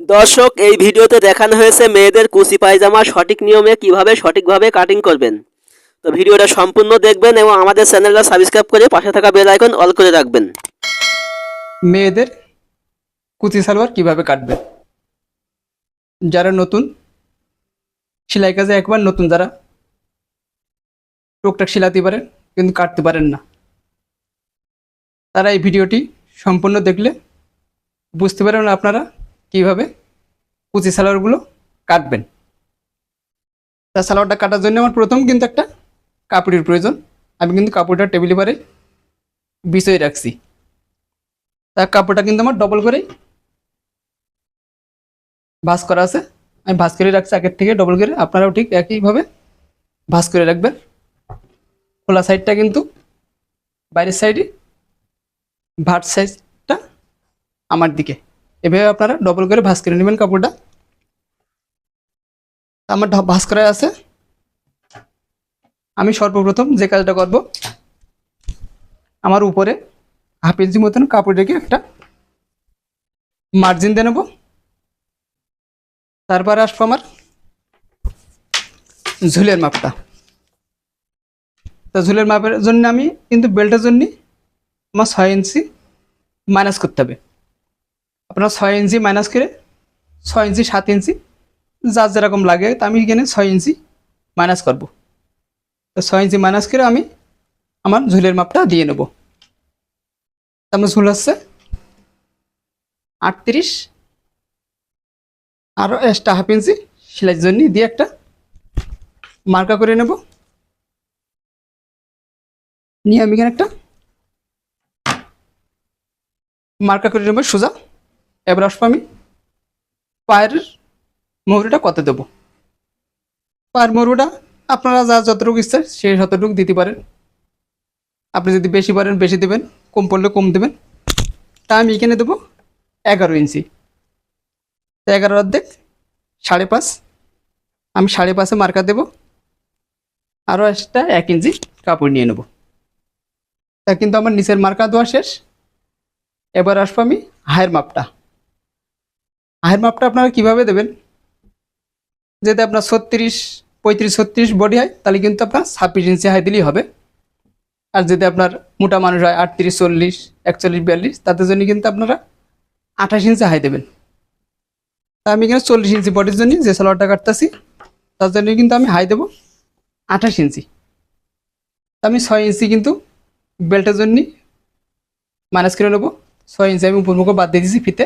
দর্শক, এই ভিডিওতে দেখানো হয়েছে মেয়েদের কুচি পায়জামা সঠিক নিয়মে কীভাবে সঠিকভাবে কাটিং করবেন। তো ভিডিওটা সম্পূর্ণ দেখবেন এবং আমাদের চ্যানেলটা সাবস্ক্রাইব করে পাশে থাকা বেল আইকন অল করে রাখবেন। মেয়েদের কুচি সালোয়ার কীভাবে কাটবে যারা নতুন, সেলাই কাজে একবার নতুন যারা টুকটাক সেলাতে পারেন, কিন্তু কাটতে পারেন না। তারা এই ভিডিওটি সম্পূর্ণ দেখলে বুঝতে পারবেন আপনারা কীভাবে? কুচি সালোয়ারগুলো কাটবেন। তা সালোয়ারটা কাটার জন্য আমার প্রথম কিন্তু একটা কাপড়ের প্রয়োজন। আমি কিন্তু কাপড়টা টেবিল পারে বিছয়ে রাখছি। তার কাপড়টা কিন্তু আমার ডবল করে ভাঁজ করা আছে। আমি ভাঁজ করে রাখছি, আগের থেকে ডবল করে। আপনারাও ঠিক একইভাবে ভাঁজ করে রাখবেন। খোলা সাইডটা কিন্তু বাইরের সাইডে ভাট সাইজটা আমার দিকে। এভাবে আপনারা ডবল করে ভাঁজ করে নেবেন কাপড়টা। আমার ভাঁজ করা আছে। আমি সর্বপ্রথম যে কাজটা করব, আমার উপরে হাফ ইঞ্চি মতন কাপড় রেখে একটা মার্জিন দিয়ে নেব। তারপর আসব আমার ঝুলের মাপটা। তো ঝুলের মাপের জন্য আমি, কিন্তু বেল্টের জন্য আমার ছয় ইঞ্চি মাইনাস করতে হবে। আপনার ছয় ইঞ্চি মাইনাস করে ছয় ইঞ্চি, সাত ইঞ্চি, যার যেরকম লাগে, তা আমি এখানে ছয় ইঞ্চি মাইনাস করব। তো ছয় ইঞ্চি মাইনাস করে আমি আমার ঝুলের মাপটা দিয়ে নেব। আমার ঝুল হচ্ছে আটত্রিশ আরও এক্সট্রা হাফ ইঞ্চি সেলাইয়ের জন্য দিয়ে একটা মার্কা করে নেব। নিয়ে আমি এখানে একটা মার্কা করে নেব সোজা। এবার আসব আমি। পায়ের মহুরিটা কত দেবো? পায়ের মহুরিটা আপনারা যা যতটুকু ইচ্ছা সে ততটুকু দিতে পারেন। আপনি যদি বেশি পারেন, বেশি দেবেন, কম পড়লে কম দেবেন। তা আমি এখানে দেবো এগারো ইঞ্চি। এগারো অর্ধেক, সাড়ে পাঁচ। আমি সাড়ে পাঁচে মার্কা দেবো। আরও একটা এক ইঞ্চি কাপড় নিয়ে নেব। তা কিন্তু আমার নিচের মার্কা দেওয়া শেষ। এবার আসব আমি হায়ের মাপটা। হায়ের মাপটা আপনারা কীভাবে দেবেন? যদি আপনার ছত্রিশ, পঁয়ত্রিশ, ছত্রিশ বডি হয় তাহলে কিন্তু আপনার ছাব্বিশ ইঞ্চি হাই দিলেই হবে। আর যদি আপনার মোটা মানুষ হয় আটত্রিশ, চল্লিশ, একচল্লিশ, বিয়াল্লিশ, তাদের জন্য কিন্তু আপনারা আঠাশ ইঞ্চি হাই দেবেন। তা আমি এখানে চল্লিশ ইঞ্চি বডির জন্য যে সালোয়ারটা কাটতেছি, তার জন্য কিন্তু আমি হাই দেবো আঠাশ ইঞ্চি তা আমি ছয় ইঞ্চি কিন্তু বেল্টের জন্য মাইনাস করে নেব। ছয় ইঞ্চি আমি উপরমুখ বাদ দিয়ে দিয়েছি ফিতে।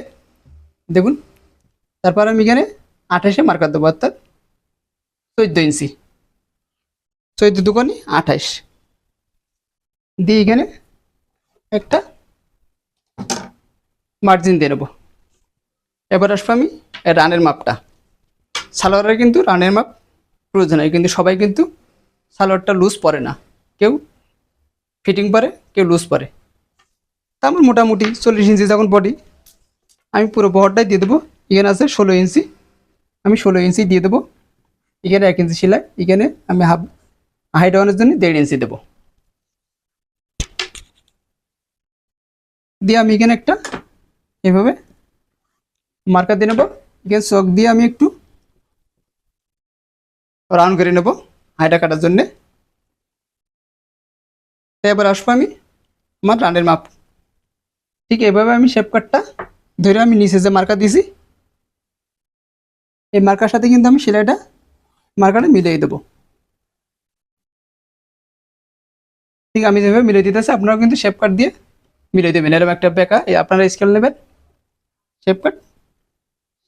দেখুন। তারপর আমি এখানে আঠাশে মার্কার দেবো, অর্থাৎ চোদ্দ ইঞ্চি। চোদ্দ দুগুণি আঠাশ। দিয়ে এখানে একটা মার্জিন দিয়ে নেব। এবার আসব আমি রানের মাপটা সালোয়ারের কিন্তু রানের মাপ প্রয়োজন হয় কিন্তু সবাই কিন্তু সালোয়ারটা লুজ পরে না। কেউ ফিটিং পরে, কেউ লুজ পরে। তা আমার মোটামুটি চল্লিশ ইঞ্চি যখন বডি আমি পুরো বহরটাই দিয়ে দেবো। এখানে আছে ষোলো ইঞ্চি। আমি ষোলো ইঞ্চি দিয়ে দেবো। এখানে এক ইঞ্চি সেলাই। এখানে আমি হাফ হাই ডাউনের জন্য দেড় ইঞ্চি দেবো। দিয়ে আমি এখানে একটা এভাবে মার্কার দিয়ে নেব। এখানে চোখ দিয়ে আমি একটু রাউন্ড করে নেব হাইটা কাটার জন্যে। এবার আসব আমি আমার রানের মাপ। ঠিক এভাবে আমি শেপ কাটটা ধরে আমি নিচে যে মার্কার দিয়েছি এই মার্কার সাথে কিন্তু আমি সেলাইটা মার্কারে মিলিয়ে দেবো। ঠিক আমি যেভাবে মিলিয়ে দিতেছি, আপনারাও কিন্তু শেপ কাট দিয়ে মিলিয়ে দেবেন। এরকম একটা বেকা এই আপনারা স্কেল নেবেন। শেপ কাট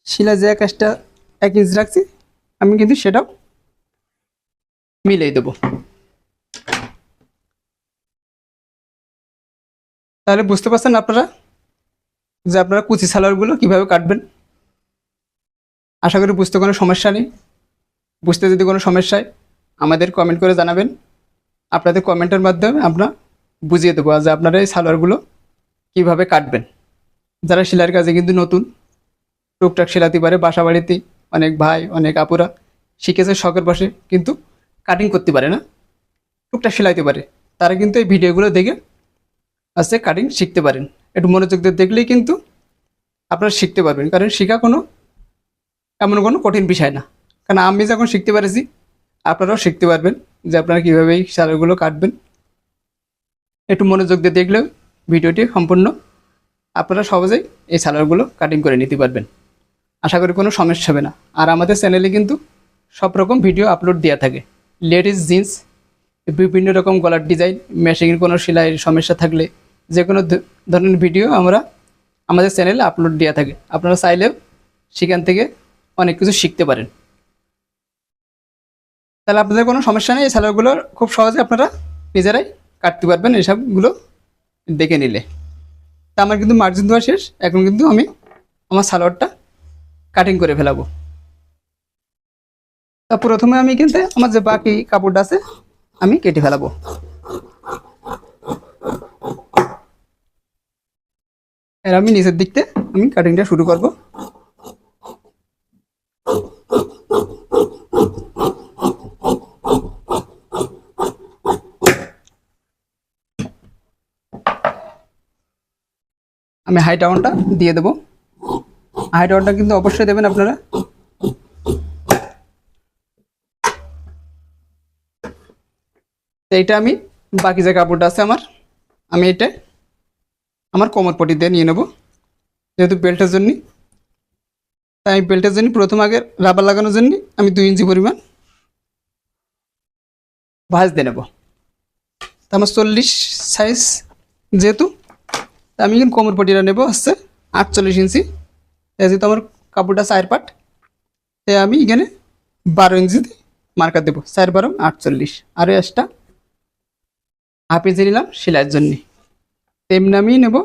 শিলা যে কাজটা এক ইঞ্চ রাখছি, আমি কিন্তু সেটাও মিলিয়ে দেবো। তাহলে বুঝতে পারছেন আপনারা যে আপনারা কুচি সালোয়ারগুলো কীভাবে কাটবেন? আশা করি বুঝতে কোনো সমস্যা নেই। বুঝতে যদি কোনো সমস্যা হয়, আমাদের কমেন্ট করে জানাবেন। আপনাদের কমেন্টের মাধ্যমে আমরা বুঝিয়ে দেবো যে আপনারা এই সালোয়ারগুলো কীভাবে কাটবেন। যারা সেলাইয়ের কাজে কিন্তু নতুন, টুকটাক সেলাতে পারে বাসা বাড়িতে অনেক ভাই, অনেক আপুরা শিখেছে শখের বসে কিন্তু কাটিং করতে পারে না। টুকটাক সেলাইতে পারে। তারা কিন্তু এই ভিডিওগুলো দেখে আস্তে কাটিং শিখতে পারেন। একটু মনোযোগ দিয়ে দেখলেই কিন্তু আপনারা শিখতে পারবেন। কারণ শেখা কোনো এমন কোনো কঠিন বিষয় না। কারণ আমি যখন শিখতে পেরেছি, আপনারাও শিখতে পারবেন যে আপনারা কীভাবে এই সালোয়ারগুলো কাটবেন। একটু মনোযোগ দিয়ে দেখলেও ভিডিওটি সম্পূর্ণ আপনারা সহজেই এই সালোয়ারগুলো কাটিং করে নিতে পারবেন। আশা করি কোনো সমস্যা হবে না। আর আমাদের চ্যানেলে কিন্তু সব রকম ভিডিও আপলোড দেওয়া থাকে। লেডিস জিন্স বিভিন্ন রকম গলার ডিজাইন মেশিনের কোনো সেলাইয়ের সমস্যা থাকলে যে কোনো ধরনের ভিডিও আমরা আমাদের চ্যানেলে আপলোড দেওয়া থাকে। আপনারা চাইলেও সেখান থেকে অনেক কিছু শিখতে পারেন। তাহলে আপনাদের কোনো সমস্যা নেই, এই খুব সহজে আপনারা নিজেরাই কাটতে পারবেন এসবগুলো দেখে নিলে। তা আমার কিন্তু মার্জিন দেওয়া শেষ, এখন কিন্তু আমি আমার সালোয়ারটা কাটিং করে ফেলাবো। তা প্রথমে আমি কিন্তু আমার যে বাকি কাপড়টা আছে, আমি কেটে ফেলাবো। এর আমি নিচের দিকতে আমি কাটিংটা শুরু করব। আমি হাই ডাউনটা দিয়ে দেবো। হাই ডাউনটা কিন্তু অবশ্যই দেবেন আপনারা। এইটা আমি বাকি যে কাপড়টা আছে আমার, আমি এটা আমার কোমর দিয়ে নিয়ে নেব, যেহেতু বেল্টের জন্য। তাই আমি বেল্টের জন্য প্রথম আগে রাবার লাগানোর জন্য আমি দুই ইঞ্চি পরিমাণ ভাঁজ দিয়ে নেব। আমার চল্লিশ সাইজ যেহেতু আমি কিন্তু কোমর পটিটা নেব, হচ্ছে আটচল্লিশ ইঞ্চি। যেহেতু আমার কাপড়টা চার পাট তাই আমি এখানে বারো ইঞ্চি মার্কার দেবো, চার বারো আটচল্লিশ। আর এক্সট্রা হাফ ইঞ্চি নিলাম সেলাইয়ের জন্য। তেমনি আমি নেব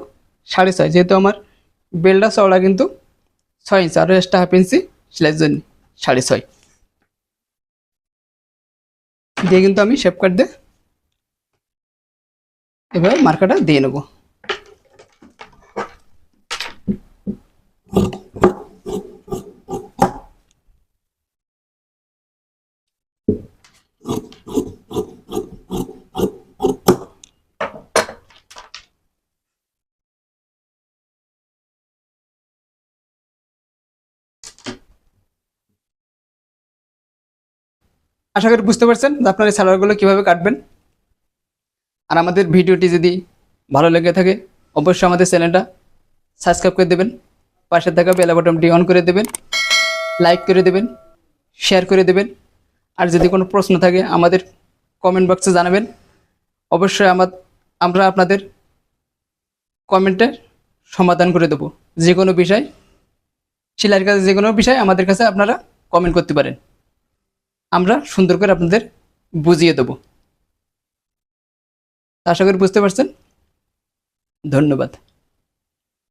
সাড়ে ছয়, যেহেতু আমার বেলটা চওড়া কিন্তু ছয় ইঞ্চি আরও এক্সট্রা হাফ ইঞ্চি সেলাইয়ের জন্য সাড়ে ছয়। দিয়ে কিন্তু আমি শেপ কাট দিয়ে এবার মার্কাটা দিয়ে নেব। আশা করি বুঝতে পারছেন যে আপনার এই সালোয়ারগুলো কীভাবে কাটবেন। আর আমাদের ভিডিওটি যদি ভালো লেগে থাকে, অবশ্যই আমাদের চ্যানেলটা সাবস্ক্রাইব করে দেবেন, পাশে থাকা বেলা বটনটি অন করে দেবেন, লাইক করে দেবেন, শেয়ার করে দেবেন। আর যদি কোনো প্রশ্ন থাকে, আমাদের কমেন্ট বক্সে জানাবেন। অবশ্যই আমার, আমরা আপনাদের কমেন্টের সমাধান করে দেবো। যে কোনো বিষয় সেলাইয়ের কাছে যে কোনো বিষয় আমাদের কাছে আপনারা কমেন্ট করতে পারেন। আমরা সুন্দর করে আপনাদের বুঝিয়ে দেব। আশা করি বুঝতে পারছেন? ধন্যবাদ।